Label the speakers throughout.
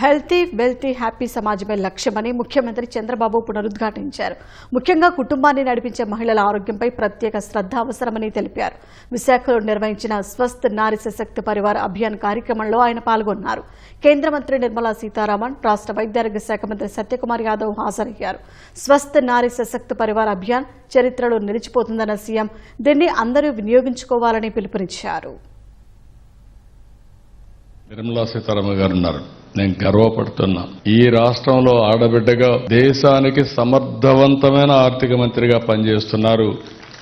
Speaker 1: Healthy wealthy happy సమాజమే లక్ష్యమని ముఖ్యమంత్రి చంద్రబాబు పునరుద్ఘాటించారు. ముఖ్యంగా కుటుంబాన్ని నడిపించే మహిళల ఆరోగ్యంపై ప్రత్యేక శ్రద్ధ అవసరమని తెలిపారు. విశాఖలో నిర్వహించిన స్వస్థ్ నారీ సశక్తి పరివార అభియాన్ కార్యక్రమంలో ఆయన పాల్గొన్నారు. కేంద్ర మంత్రి నిర్మలా సీతారామన్ రాష్ట్ర వైద్యారోగ్య శాఖ మంత్రి సత్యకుమార్ యాదవ్ హాజరయ్యారు. స్వస్థ్ నారీ సశక్తి పరివార అభియాన్ చరిత్రలో నిలిచిపోతుందన్న సీఎం దీన్ని అందరూ వినియోగించుకోవాలని పిలుపునిచ్చారు.
Speaker 2: నిర్మలా సీతారామన్ గారు ఉన్నారు. నేను గర్వపడుతున్నా ఈ రాష్ట్రంలో ఆడబిడ్డగా దేశానికి సమర్థవంతమైన ఆర్థిక మంత్రిగా పనిచేస్తున్నారు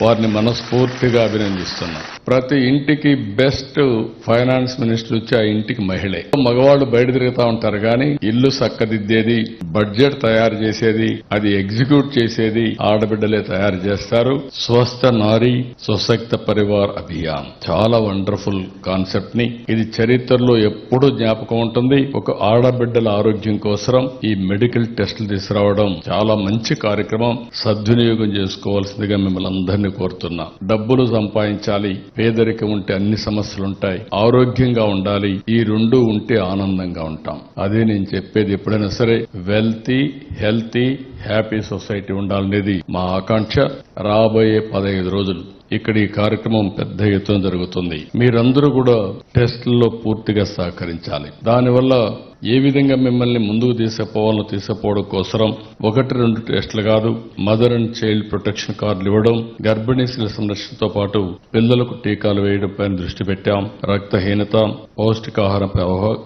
Speaker 2: వారిని మనస్ఫూర్తిగా అభినందిస్తున్నాం. ప్రతి ఇంటికి బెస్ట్ ఫైనాన్స్ మినిస్టర్ వచ్చి ఆ ఇంటికి మహిళే. మగవాళ్ళు బయట తిరుగుతా ఉంటారు కానీ ఇల్లు చక్కదిద్దేది బడ్జెట్ తయారు చేసేది అది ఎగ్జిక్యూట్ చేసేది ఆడబిడ్డలే తయారు చేస్తారు. స్వస్థ నారీ స్వశక్త పరివార్ అభియాన్. చాలా వండర్ఫుల్ కాన్సెప్ట్ని. ఇది చరిత్రలో ఎప్పుడూ జ్ఞాపకం ఉంటుంది. ఒక ఆడబిడ్డల ఆరోగ్యం కోసం ఈ మెడికల్ టెస్టులు తీసుకురావడం చాలా మంచి కార్యక్రమం. సద్వినియోగం చేసుకోవాల్సిందిగా మిమ్మల్ని అందరినీ కోరుతున్నా. డబ్బులు సంపాదించాలి పేదరికం ఉంటే అన్ని సమస్యలు ఉంటాయి ఆరోగ్యంగా ఉండాలి ఈ రెండు ఉంటే ఆనందంగా ఉంటాం. అదే నేను చెప్పేది ఎప్పుడైనా సరే వెల్తీ హెల్తీ హ్యాపీ సొసైటీ ఉండాలనేది మా ఆకాంక్ష. రాబోయే పదహైదు రోజులు ఇక్కడ ఈ కార్యక్రమం పెద్ద ఎత్తున జరుగుతుంది. మీరందరూ కూడా టెస్టుల్లో పూర్తిగా సహకరించాలి. దానివల్ల ఏ విధంగా మిమ్మల్ని ముందుకు తీసుకుపోవాలో తీసుకుపోవడం కోసరం ఒకటి రెండు టెస్టులు కాదు మదర్ అండ్ చైల్డ్ ప్రొటెక్షన్ కార్డులు ఇవ్వడం గర్భిణీ సంరక్షణతో పాటు పిల్లలకు టీకాలు వేయడం పైన దృష్టి పెట్టాం. రక్తహీనత పౌష్టికాహారంపై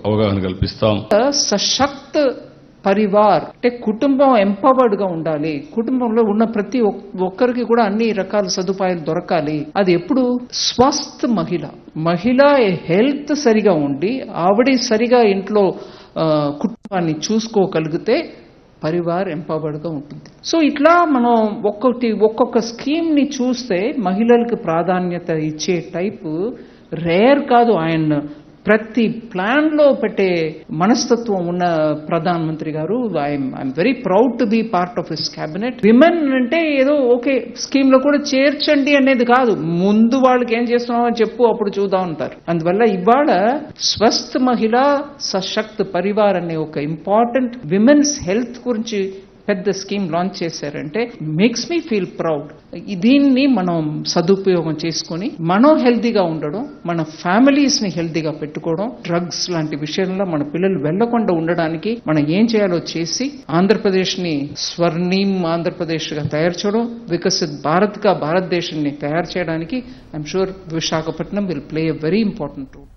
Speaker 2: అవగాహన కల్పిస్తాం.
Speaker 3: సశక్త్ పరివార్ అంటే కుటుంబం ఎంపవర్డ్గా ఉండాలి. కుటుంబంలో ఉన్న ప్రతి ఒక్కరికి కూడా అన్ని రకాల సదుపాయాలు దొరకాలి. అది ఎప్పుడు? స్వస్థ మహిళ. మహిళ హెల్త్ సరిగా ఉండి ఆవిడ సరిగా ఇంట్లో కుటుంబాన్ని చూసుకోగలిగితే పరివార్ ఎంపవర్డ్గా ఉంటుంది. సో ఇట్లా మనం ఒక్కొక్కటి ఒక్కొక్క స్కీమ్ని చూస్తే మహిళలకు ప్రాధాన్యత ఇచ్చే టైపు రేర్ కాదు. ఆయన ప్రతి ప్లాన్లో పెట్టే మనస్తత్వం ఉన్న ప్రధాన మంత్రి గారు I'm I'm very proud to be part of his cabinet women అంటే ఏదో ఓకే స్కీమ్లో కూడా చేర్చండి అనేది కాదు. ముందు వాళ్ళకి ఏం చేస్తున్నామో చెప్పు అప్పుడు చూద్దాం అంటారు. అందువల్ల ఇవాళ స్వస్థ మహిళ సశక్త్ పరివార్ అనే ఒక ఇంపార్టెంట్ విమెన్స్ హెల్త్ గురించి పెద్ద స్కీమ్ లాంచ్ చేశారంటే మేక్స్ మీ ఫీల్ ప్రౌడ్ దీన్ని మనం సదుపయోగం చేసుకొని మనం హెల్తీగా ఉండడం మన ఫ్యామిలీస్ని హెల్తీగా పెట్టుకోవడం డ్రగ్స్ లాంటి విషయంలో మన పిల్లలు వెళ్ళకుండా ఉండడానికి మనం ఏం చేయాలో చేసి ఆంధ్రప్రదేశ్ని స్వర్ణీం ఆంధ్రప్రదేశ్గా తయారు చేయడం వికసిత్ భారత్గా భారతదేశాన్ని తయారు చేయడానికి I'm sure Visakhapatnam will play a very important role